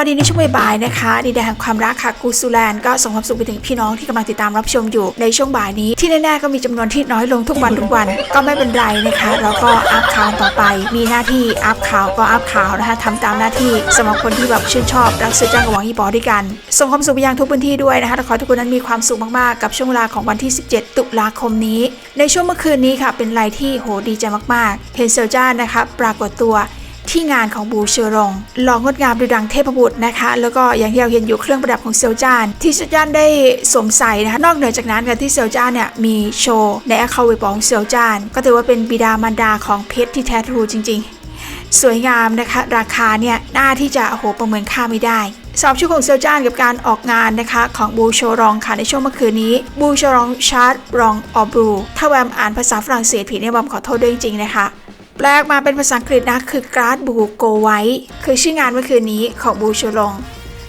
สวัสดีในช่วงบ่ายนะคะดีแดนแห่งความรักค่ะกูซูแลนก็ส่งความสุขไปถึงพี่น้องที่กำลังติดตามรับชมอยู่ในช่วงบ่ายนี้ ที่แน่ๆก็มีจำนวนที่น้อยลงทุกวันทุกวันก็ไม่เป็นไรนะคะแล้วก็อัพข่าวต่อไป มีหน้าที่อัพข่าวก็อัพข่าวนะคะทำตามหน้าที่สำหรับคนที่แบบชื่นชอบรักซื้อจ้างกับหวังอีปอด้วยกันส่งความสุขไปยังทุกพื้นที่ด้วยนะคะขอทุกคนนั้นมีความสุขมากๆกับช่วงเวลาของวันที่ 17 ตุลาคมนี้ ในช่วงเมื่อคืนนี้ค่ะเป็นอะไรที่โหดีใจมากๆเห็นเซลจ้านะคะปรากฏตัว ที่งานของบูเชอรงหล่องดงามดูดังเทพบุตรนะคะ แล้วก็อย่างที่เราเห็นอยู่เครื่องประดับของเซลจาน ที่เซลจานได้สวมใส่นะคะนอกเหนือจากนั้นค่ะที่เซลจานเนี่ยมีโชว์ในแอคเคาท์เว็บของเซลจาน ก็ถือว่าเป็นบิดามารดาของเพชรที่แท้ทรูจริง ๆสวยงามนะคะ ราคาเนี่ยน่าที่จะโหประเมินค่าไม่ได้สอบชื่อของเซลจานกับการออกงานนะคะ ของบูโชรองค่ะในช่วงเมื่อคืนนี้ บูโชรองชาร์ดรองออบรูถ้าแวมอ่านภาษาฝรั่งเศสผิดเนี่ยบอมขอโทษด้วยจริงๆนะคะ แปลออกมาเป็นภาษาอังกฤษนะคือกราดบูโกไว้คือชื่องานเมื่อคืนนี้ของบูชลง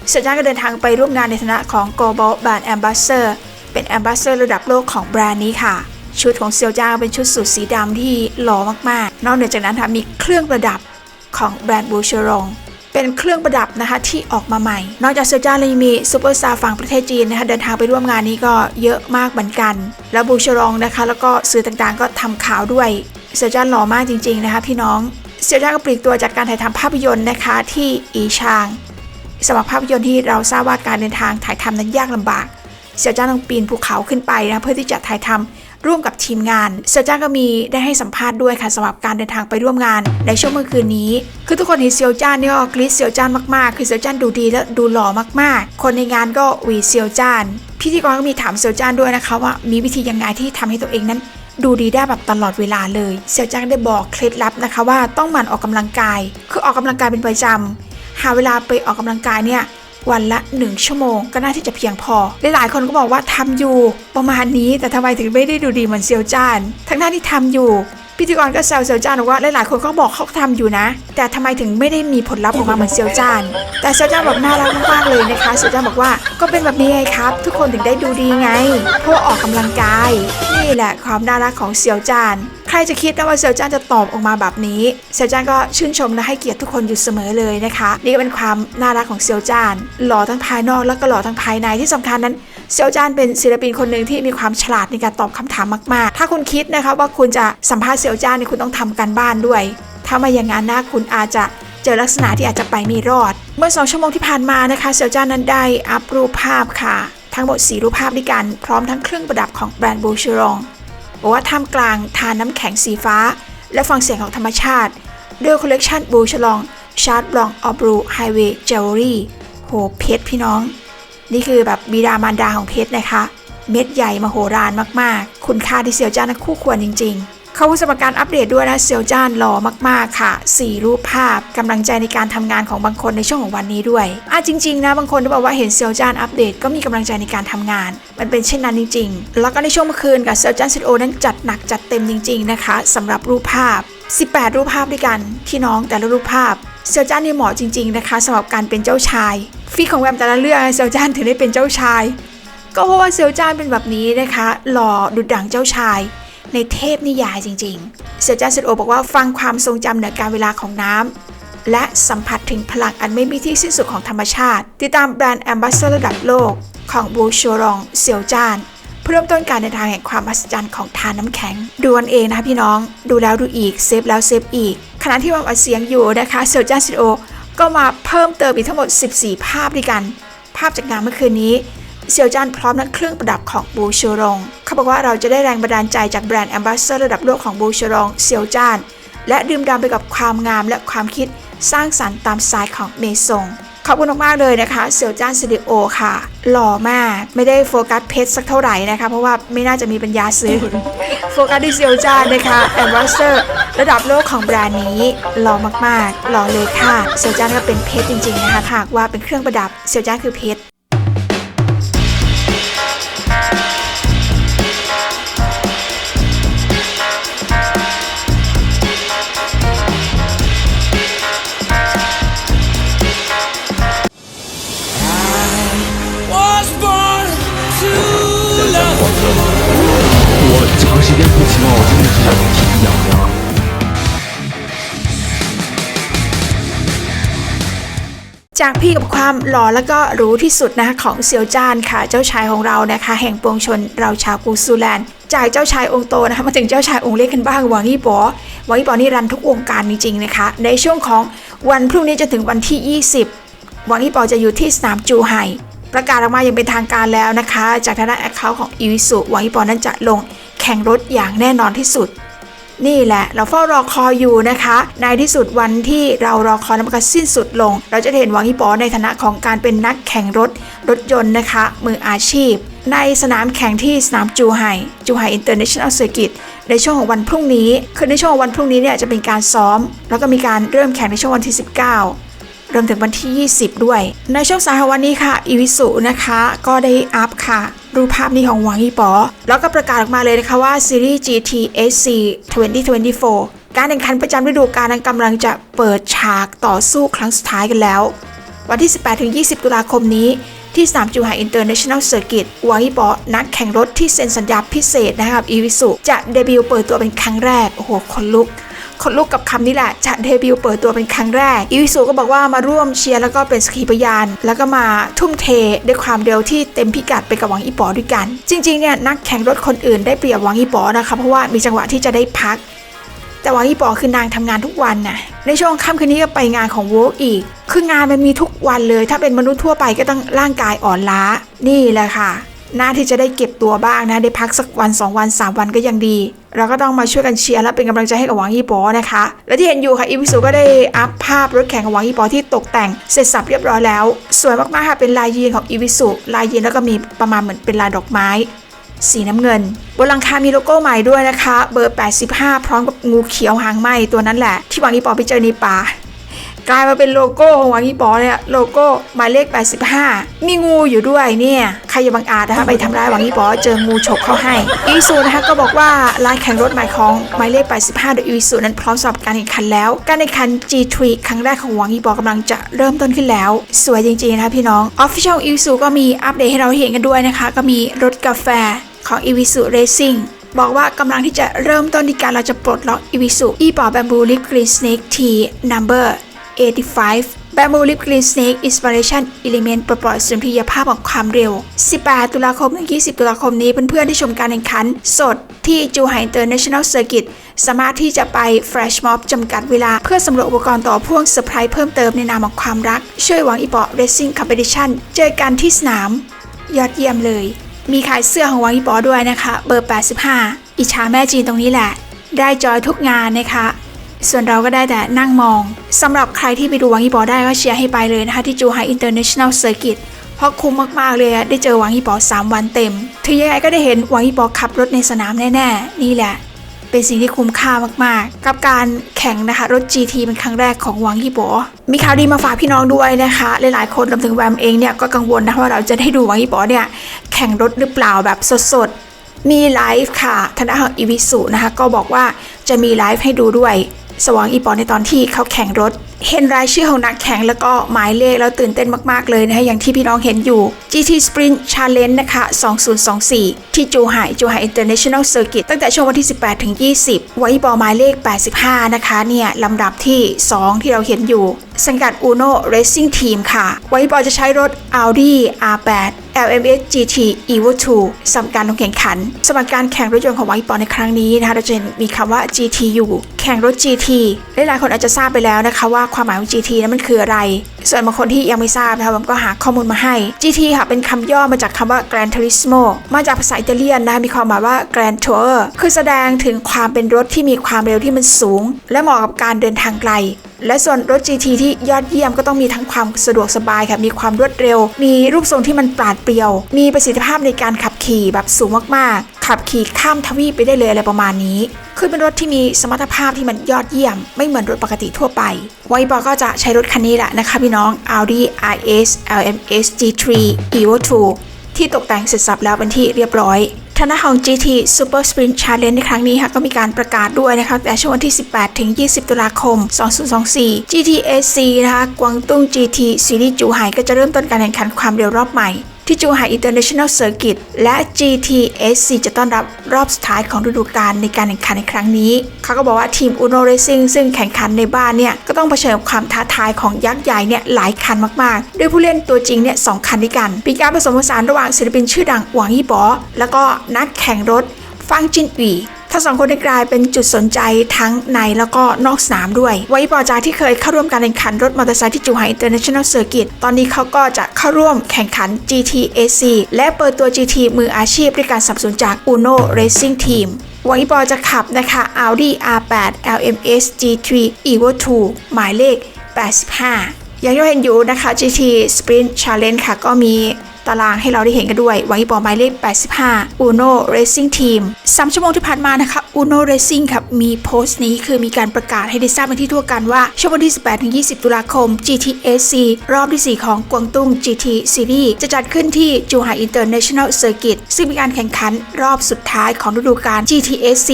เสจจาก็เดินทางไปร่วมงานในฐานะของ Global Brand Ambassador เป็น Ambassador ระดับโลกของแบรนด์นี้ค่ะ ชุดของเซียวจ้าเป็นชุดสูทสีดำที่หล่อมากๆ นอกเหนือจากนั้นค่ะมีเครื่องประดับของแบรนด์บูชลงเป็นเครื่องประดับนะคะที่ออกมาใหม่ นอกจากเซลจ้าเลยงมีซูเปอร์สตาร์ฝั่งประเทศจีนนะคะเดินทางไปร่วมงานนี้ก็เยอะมากเหมือนกัน แล้วบูชรองนะคะ แล้วก็สื่อต่างๆ ก็ทำข่าวด้วย เซลจ้าหล่อมากจริง ๆ นะคะพี่น้องเซลจ้าก็ปลีกตัวจากการถ่ายทำภาพยนตร์นะคะที่อีชางสำหรับภาพยนตร์ที่เราทราบว่าการเดินทางถ่ายทำนั้นยากลำบากเซลจ้าต้องปีนภูเขาขึ้นไปนะเพื่อที่จะถ่ายทำร่วมกับทีมงานเซลจ้าก็มีได้ให้สัมภาษณ์ด้วยค่ะสำหรับการเดินทางไปร่วมงาน ในช่วงเมื่อคืนนี้ คือทุกคนเห็นเซลจ้านี่ก็กรี๊ดเซลจ้ามากๆ คือเซลจ้าดูดีและดูหล่อมากๆ คนในงานก็หวีเซลจ้านพิธีกรก็มีถามเซลจ้านด้วยนะคะว่ามีวิธียังไงที่ทำให้ตัวเองนั้น ดูดีได้แบบตลอดเวลาเลยเซลจ้างได้บอกเคล็ดลับนะคะว่าต้องหมั่นออกกำลังกาย คือออกกำลังกายเป็นประจำหาเวลาไปออกกำลังกายเนี่ยวันละ 1 ชั่วโมงก็น่าที่จะเพียงพอ หลายๆ คนก็บอกว่าทำอยู่ประมาณนี้แต่ทำไมถึงไม่ได้ดูดีเหมือนเซียวจ้านทั้งหน้าที่ทำอยู่ พิธีกรก็แซวเซียวจ้านบอกว่าหลายๆคนก็บอกเขาทำอยู่นะ แต่ทำไมถึงไม่ได้มีผลลัพธ์ออกมาเหมือนเซียวจ้าน แต่เซียวจ้านบอกน่ารักมากๆเลยนะคะเซียวจ้านบอกว่าก็เป็นแบบนี้ไงครับ ทุกคนถึงได้ดูดีไงเพราะออกกำลังกาย นี่แหละความน่ารักของเซียวจ้านใครจะคิดนะว่าเซียวจ้านจะตอบออกมาแบบนี้เซียวจ้านก็ชื่นชมและให้เกียรติทุกคนอยู่เสมอเลยนะคะ นี่ก็เป็นความน่ารักของเซียวจ้านหล่อทั้งภายนอกแล้วก็หล่อทั้งภายในที่สำคัญนั้น เซียวจ้านเป็นศิลปินคนหนึ่งที่มีความฉลาดในการตอบคำถามมาก ๆ ถ้าคุณคิดนะคะว่าคุณจะสัมภาษณ์เซียวจ้านเนี่ยคุณต้องทำการบ้านด้วย ถ้าไม่อย่างนั้นนะคุณอาจจะเจอลักษณะที่อาจจะไปไม่รอด เมื่อ 2 ชั่วโมงที่ผ่านมานะคะเซียวจ้านนั้นได้อัพรูปภาพค่ะ ทั้งหมด 4 รูปภาพด้วยกัน พร้อมทั้งเครื่องประดับของแบรนด์บูชรองบอกว่าท่ามกลางทานน้ำแข็งสีฟ้า และฟังเสียงของธรรมชาติด้วยคอลเลกชันบูชลองชาร์ดบลองออบรูไฮเวย์เจวเวลรี่โหเพชรพี่น้อง นี่คือแบบบิดามารดาของเพชรนะคะ เม็ดใหญ่มโหฬารมากๆ คุณค่าที่เซียวจ้านนั้นคู่ควรจริง ๆเขาสมการอัปเดตด้วยนะเซียวจ้านหล่อมากๆค่ะ 4 รูปภาพกำลังใจในการทำงานของบางคนในช่วงของวันนี้ด้วยอะจริงๆนะบางคนที่บอกว่าเห็นเซียวจ้านอัปเดตก็มีกำลังใจในการทำงาน มันเป็นเช่นนั้นจริง ๆ แล้วก็ในช่วงเมื่อคืนกับเซียวจ้านซิโอนั้นจัดหนักจัดเต็มจริง ๆนะคะสำหรับรูปภาพ 18 รูปภาพด้วยกันพี่น้องแต่ละรูปภาพเซียวจ้านนี่เหมาะจริง ๆนะคะสำหรับการเป็นเจ้าชาย ฟีของแวมแต่ละเรื่องเซียวจ้านถึงได้เป็นเจ้าชาย ก็เพราะว่าเซียวจ้านเป็นแบบนี้นะคะ หล่อดุจดังเจ้าชาย ในเทพนิยายจริงๆ เซียวจ้านเซโอบอกว่าฟังความทรงจำเหนือการเวลาของน้ำและสัมผัสถึงพลังอันไม่มีที่สิ้นสุดของธรรมชาติ ติดตามแบรนด์แอมบาสเดอร์ระดับโลกของบูชรองเซียวจานเพื่อเริ่มต้นการเดินทางแห่งความมหัศจรรย์ของทานน้ำแข็ง ดูกันเองนะคะพี่น้อง ดูแล้วดูอีก เซฟแล้วเซฟอีก ขณะที่วางอัดเสียงอยู่นะคะเซลจ้าซิโอ ก็มาเพิ่มเติมอีกทั้งหมด 14 ภาพด้วยกัน ภาพจากงานเมื่อคืนนี้เซียวจานพร้อมทั้งเครื่องประดับของบูชรองเขาบอกว่าเราจะได้แรงบันดาลใจจากแบรนด์แอมบาสเดอร์ระดับโลกของบูชรองเซียวจานและดื่มด่ำไปกับความงามและความคิดสร้างสรรค์ตามสไตล์ของเมซง อบคุณมากๆเลยนะคะเซียวจ้านสตูดิโอค่ะ หล่อมากไม่ได้โฟกัสเพชรสักเท่าไหร่นะคะ เพราะว่าไม่น่าจะมีปัญญาซื้อ โฟกัสที่เซียวจ้านนะคะแอมบาสเตอร์ระดับโลกของแบรนด์นี้หล่อมากๆ หล่อเลยค่ะเซียวจ้านก็เป็นเพชรจริงๆนะคะถ้าหากว่าเป็นเครื่องประดับเซียวจ้านคือเพชร 长时间不骑猫，真的是挺痒痒。 จากพี่กับความหล่อแล้วก็หรู้ที่สุดนะคะของเซียวจ้านค่ะ เจ้าชายของเรานะคะ แห่งปวงชนเราชาวกูซูแลนด์จากเจ้าชายองค์โตนะคะมาถึงเจ้าชายองค์เล็กกันบ้างหวังยี่ปอหวังยี่ปอนี่รันทุกวงการจริงๆนะคะ ในช่วงของวันพรุ่งนี้จนถึงวันที่ 20 หวังยี่ปอจะอยู่ที่สนามจูไห่ประกาศออกมาอย่างเป็นทางการแล้วนะคะ จากทางด้านแอคเคาท์ของอีวิสุหวังยี่ปอนั้นจะลง แข่งรถอย่างแน่นอนที่สุด นี่แหละเราเฝ้ารอคอยอยู่นะคะ ในที่สุดวันที่เรารอคอยนั้นมันก็สิ้นสุดลง เราจะเห็นหวังฮีปอในฐานะของการเป็นนักแข่งรถรถยนต์นะคะ มืออาชีพ ในสนามแข่งที่สนามจูไห่จูไห่อินเตอร์เนชั่นแนลเซอร์กิตในช่วงของวันพรุ่งนี้ คือในช่วงของวันพรุ่งนี้เนี่ยจะเป็นการซ้อม แล้วก็มีการเริ่มแข่งในช่วงวันที่ 19 รวมถึงวันที่ 20 ด้วย ในช่วงสายของวันนี้ค่ะ อีวิสุนะคะ ก็ได้อัพค่ะ รูปภาพนี้ของหวังอีปอ แล้วก็ประกาศออกมาเลยนะคะว่าซีรีส์ GT SC 2024 การแข่งขันประจำฤดูกาลนั้นกำลังจะเปิดฉากต่อสู้ครั้งสุดท้ายกันแล้ว วันที่ 18-20 ตุลาคมนี้ที่สนามจูไห่อินเตอร์เนชั่นแนลเซอร์กิตวังอีปอนักแข่งรถที่เซ็นสัญญาพิเศษนะครับอีวิสุจะเดบิวต์เปิดตัวเป็นครั้งแรก โอ้โห คนลุก คนลุกกับคำนี้แหละจะเดบิวต์เปิดตัวเป็นครั้งแรกอีวิสุก็บอกว่ามาร่วมเชียร์แล้วก็เป็นสกีพยาน แล้วก็มาทุ่มเทด้วยความเร็วที่เต็มพิกัดไปกับหวังอีป๋อด้วยกัน จริงๆเนี่ยนักแข่งรถคนอื่นได้เปรียบหวังอีป๋อนะคะเพราะว่ามีจังหวะที่จะได้พักแต่หวังอีปอคือนางทำงานทุกวันน่ะ ในช่วงค่ำคืนนี้ก็ไปงานของโวกอีก คืองานมันมีทุกวันเลย ถ้าเป็นมนุษย์ทั่วไปก็ต้องร่างกายอ่อนล้า นี่แหละค่ะ น้าที่จะได้เก็บตัวบ้างนะ ได้พักสักวัน 2 วัน 3 วันก็ยังดี เราก็ต้องมาช่วยกันเชียร์และเป็นกำลังใจให้กับหวังยี่ปอนะคะ และที่เห็นอยู่ค่ะอีวิสุก็ได้อัพภาพรถแข่งของหวังยี่ปอที่ตกแต่งเสร็จสับเรียบร้อยแล้ว สวยมากๆค่ะเป็นลายยีนของอีวิสุลายยีนแล้วก็มีประมาณเหมือนเป็นลายดอกไม้ สีน้ำเงิน บนหลังคามีโลโก้ใหม่ด้วยนะคะ เบอร์ 85 พร้อมกับงูเขียวหางไหมตัวนั้นแหละ ที่หวังอีปอไปเจอในป่า กลายมาเป็นโลโก้ของวังอีปอเนี่ยโลโก้หมายเลข 85 มีงูอยู่ด้วยเนี่ย ใครจะบังอาจนะคะไปทำร้ายวังอีปอเจองูฉกเข้าให้อีซูนะคะก็บอกว่าร้านแข่งรถหม่ของหมายเลข 85 โดยอีซูนั้นพร้อมสำหรับการแข่งขันแล้ว การแข่งขัน G3 ครั้งแรกของวังอีปอกำลังจะเริ่มต้นขึ้นแล้ว สวยจริงๆนะคะพี่น้อง Official อีซูก็มีอัปเดตให้เราเห็นกันด้วยนะคะ ก็มีรถกาแฟของ i w i s u Racing บอกว่ากำลังที่จะเริ่มต้นในการเราจะปลดล็อก i w i s u e ปอ Bamboo Lip Green Snake T Number 85 Bamboo Lip Green Snake Inspiration Element ปลดปล่อยสุนทรียภาพของความเร็ว 18 ตุลาคมถึง 20 ตุลาคมนี้เพื่อนๆที่ชมการแข่งขัน สดที่จูไห่ International Circuit สามารถที่จะไป Flash Mob จำกัดเวลา เพื่อสำรวจอุปกรณ์ต่อพ่วงเซอร์ไพรส์เพิ่มเติมในนามของความรัก ช่วยหวังอีปอ Racing Competition เจอกันที่สนาม ยอดเยี่ยมเลย มีขายเสื้อของหวังอีปอด้วยนะคะ เบอร์ 85 อิจฉาแม่จีนตรงนี้แหละ ได้จอยทุกงานนะคะ ส่วนเราก็ได้แต่นั่งมองสำหรับใครที่ไปดูวังอีปอได้ก็เชียร์ให้ไปเลยนะคะที่จูไฮอินเตอร์เนชั่นแนลเซอร์กิตเพราะคุ้มมากๆเลยได้เจอวังอีปอ3 วันเต็มถึงยังไงก็ได้เห็นวังอีปอขับรถในสนามแน่ๆ นี่แหละ เป็นสิ่งที่คุ้มค่ามากๆ กับการแข่งนะคะรถ GT เป็นครั้งแรกของวังยี่โบมีข่าวดีมาฝากพี่น้องด้วยนะคะ หลายๆคนรวมถึงแวมเองเนี่ยก็กังวลนะว่าเราจะได้ดูวังยี่โบเนี่ยแข่งรถหรือเปล่าแบบสดๆมีไลฟ์ค่ะทางด้านของอีวิสุนะคะก็บอกว่าจะมีไลฟ์ให้ดูด้วย สว่างอีปอในตอนที่เขาแข่งรถ เห็นรายชื่อของนักแข่งแล้วก็หมายเลขแล้วตื่นเต้นมากๆเลยนะคะอย่างที่พี่น้องเห็นอยู่ GT Sprint Challenge นะคะ 2024 ที่จูไห่จูไห่ International Circuit ตั้งแต่ช่วงวันที่ 18 ถึง 20 ไว้บอหมายเลข 85 นะคะ เนี่ยลำดับที่ 2 ที่เราเห็นอยู่ สังกัด Uno Racing Team ค่ะ ไว้บอจะใช้รถ Audi R8 LMS GT Evo 2สำหรับการลงแข่งขันสำหรับการแข่งรถยนต์ของไวปอในครั้งนี้นะคะเราจะเห็นมีคำว่า GT อยู่ แข่งรถ GT หลายๆคนอาจจะทราบไปแล้วนะคะว่าความหมายของ GT นั้นมันคืออะไร ส่วนบางคนที่ยังไม่ทราบนะคะผมก็หาข้อมูลมาให้ GT ค่ะเป็นคำย่อมาจากคำว่า Gran Turismo มาจากภาษาอิตาเลียนนะคะมีความหมายว่า Grand Tour คือแสดงถึงความเป็นรถที่มีความเร็วที่มันสูง และเหมาะกับการเดินทางไกลและส่วนรถ GT ที่ยอดเยี่ยมก็ต้องมีทั้งความสะดวกสบายค่ะ มีความรวดเร็ว มีรูปทรงที่มันปราดเปรียว มีประสิทธิภาพในการขับขี่แบบสูงมาก ขับขี่ข้ามทวีปไปได้เลยอะไรประมาณนี้ คือเป็นรถที่มีสมรรถภาพที่มันยอดเยี่ยม ไม่เหมือนรถปกติทั่วไป ไวบอก็จะใช้รถคันนี้แหละนะคะพี่น้อง Audi RS LMS G3 Evo 2 ที่ตกแต่งเสร็จสับแล้วเป็นที่เรียบร้อยทางด้าของ GT Super Sprint Challenge ในครั้งนี้ค่ะก็มีการประกาศด้วยนะคะแต่ช่วงวันที่ 18 ถึง 20 ตุลาคม 2024 GTAC นะคะกวางตุ้ง GT ซีรีส์จูไห่ก็จะเริ่มต้นการแข่งขันความเร็วรอบใหม่ ที่จูไฮอินเตอร์เนชั่นแนลเซอร์กิตและ GTSC จะต้อนรับรอบสุดท้ายของฤดูกาลในการแข่งขันในครั้งนี้ เขาก็บอกว่าทีม Uno Racing ซึ่งแข่งขันในบ้านเนี่ย ก็ต้องเผชิญกับความท้าทายของยักษ์ใหญ่เนี่ยหลายคันมากๆ ด้วยผู้เล่นตัวจริงเนี่ยสองคันด้วยกันปีการผสมผสานระหว่างศิลปินชื่อดังหวังยี่ปอแล้วก็นักแข่งรถฟังจินอี ทั้งสองคนได้กลายเป็นจุดสนใจทั้งในแล้วก็นอกสนามด้วย ไว้ปอจาที่เคยเข้าร่วมการแข่งขันรถมอเตอร์ไซค์ที่จูไฮอินเตอร์เนชั่นแนลเซอร์กิตตอนนี้เขาก็จะเข้าร่วมแข่งขัน GTAC และเปิดตัว GT มืออาชีพด้วยการสนับสนุนจาก Uno Racing Team หวังอีปอจะขับนะคะ Audi R8 LMS G3 Evo 2 หมายเลข 85 อย่างที่เห็นอยู่นะคะ GT Sprint Challenge ค่ะก็มี ตารางให้เราได้เห็นกันด้วยวังอีปอหมายเลข 85 Uno Racing Team 3ชั่วโมงที่ผ่านมานะคะ Uno Racing ครับมีโพสต์นี้คือมีการประกาศให้ได้ทราบเป็นที่ทั่วกันว่าช่วงวันที่ 18-20 ตุลาคม GTAC รอบที่ 4 ของกวางตุ้ง GT Series จะจัดขึ้นที่จูไฮอินเตอร์เนชั่นแนลเซอร์กิตซึ่งเป็นการแข่งขันรอบสุดท้ายของฤดูกาล GTAC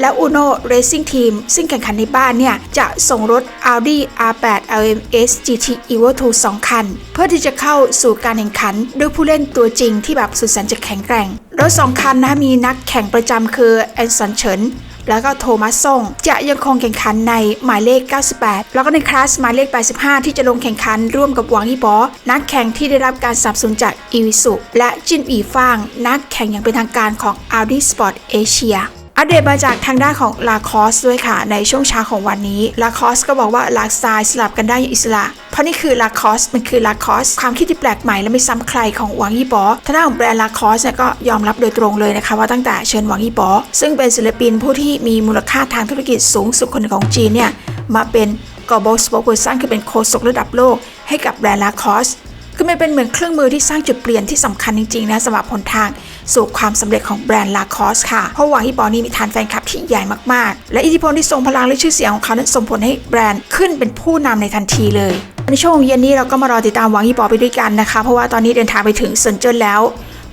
และ Uno Racing Team ซึ่งแข่งขันในบ้านเนี่ย จะส่งรถ Audi R8 LMS GT Evo 2 2 คัน เพื่อที่จะเข้าสู่การแข่งขันด้วยผู้เล่นตัวจริงที่แบบสุดแสนจะแข็งแกร่ง รถ2คันนะมีนักแข่งประจำคือแอนสันเฉินแล้วก็โทมัสซ่งจะยังคงแข่งขันในหมายเลข 98 แล้วก็ในคลาสหมายเลข 85 ที่จะลงแข่งขันร่วมกับหวังฮีบอ นักแข่งที่ได้รับการสนับสนุนจากอีวิสุและจินอีฟาง นักแข่งอย่างเป็นทางการของ Audi Sport Asia อัปเดตมาจากทางด้านของลาคอสด้วยค่ะ ในช่วงเช้าของวันนี้ลาคอสก็บอกว่าลากสไตล์สลับกันได้อย่างอิสระ ราะนี่คือลาคอสมันคือลาคอสความคิดที่แปลกใหม่และไม่ซ้ำใครของหวังยี่ปอทางด้านของแบรนด์ลาคอสเนี่ยก็ยอมรับโดยตรงเลยนะคะว่าตั้งแต่เชิญหวังยี่ปอซึ่งเป็นศิลปินผู้ที่มีมูลค่าทางธุรกิจสูงสุดคนหนึ่งของจีนเนี่ยมาเป็นกอบอสโปกสร้างคือเป็นโคศกระดับโลกให้กับแบรนด์ลาคอสคือมันเป็นเหมือนเครื่องมือที่สร้างจุดเปลี่ยนที่สำคัญจริงๆนะสำหรับหนทางสู่ความสำเร็จของแบรนด์ลาคอสค่ะ เพราะหวังฮีบอนี่มีฐานแฟนคลับที่ใหญ่มากๆ และอิทธิพลที่ทรงพลังและชื่อเสียงของเขานั้นส่งผลให้แบรนด์ขึ้นเป็นผู้นำในทันทีเลย ในช่วงเย็นนี้เราก็มารอติดตามหวังฮีบอไปด้วยกันนะคะ เพราะว่าตอนนี้เดินทางไปถึงเซินเจิ้นแล้ว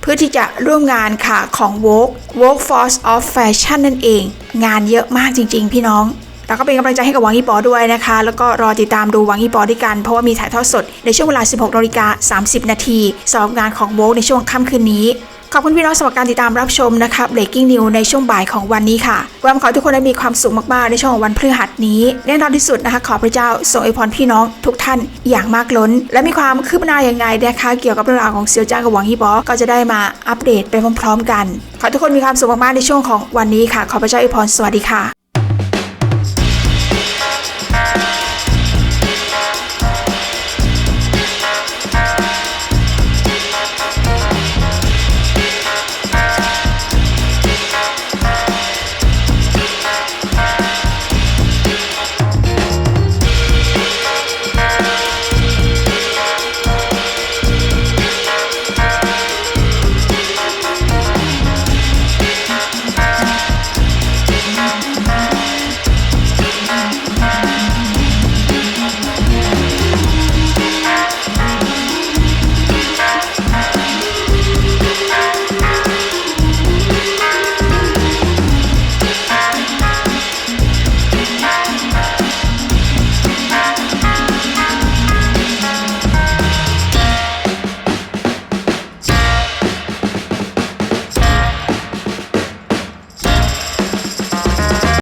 เพื่อที่จะร่วมงานค่ะของ Vogue Vogue Force of Fashion นั่นเอง งานเยอะมากจริง ๆ พี่น้องแล้วก็เป็นกำลังใจให้กับหวังอีปอด้วยนะคะ แล้วก็รอติดตามดูหวังอีปอด้วยกัน เพราะว่ามีถ่ายทอดสดในช่วงเวลา 16นาฬิกา30 นาทีสำหรับงานของโบกในช่วงค่ำคืนนี้ ขอบคุณพี่น้องสำหรับการติดตามรับชมนะคะ Breaking News ในช่วงบ่ายของวันนี้ค่ะหวังขอทุกคนได้มีความสุขมากๆ ในช่วงวันพฤหัสนี้แน่นอนที่สุดนะคะ ขอพระเจ้าส่งอวยพรพี่น้องทุกท่านอย่างมากล้น และมีความคืบหน้าอย่างไรนะคะ เกี่ยวกับเรื่องราวของเซียวจ้างกับหวังฮีบอก็จะได้มาอัปเดตไปพร้อม ๆ กัน ขอทุกคนมีความสุขมากๆในช่วงของวันนี้ค่ะ ขอพระเจ้าอวยพรสวัสดีค่ะ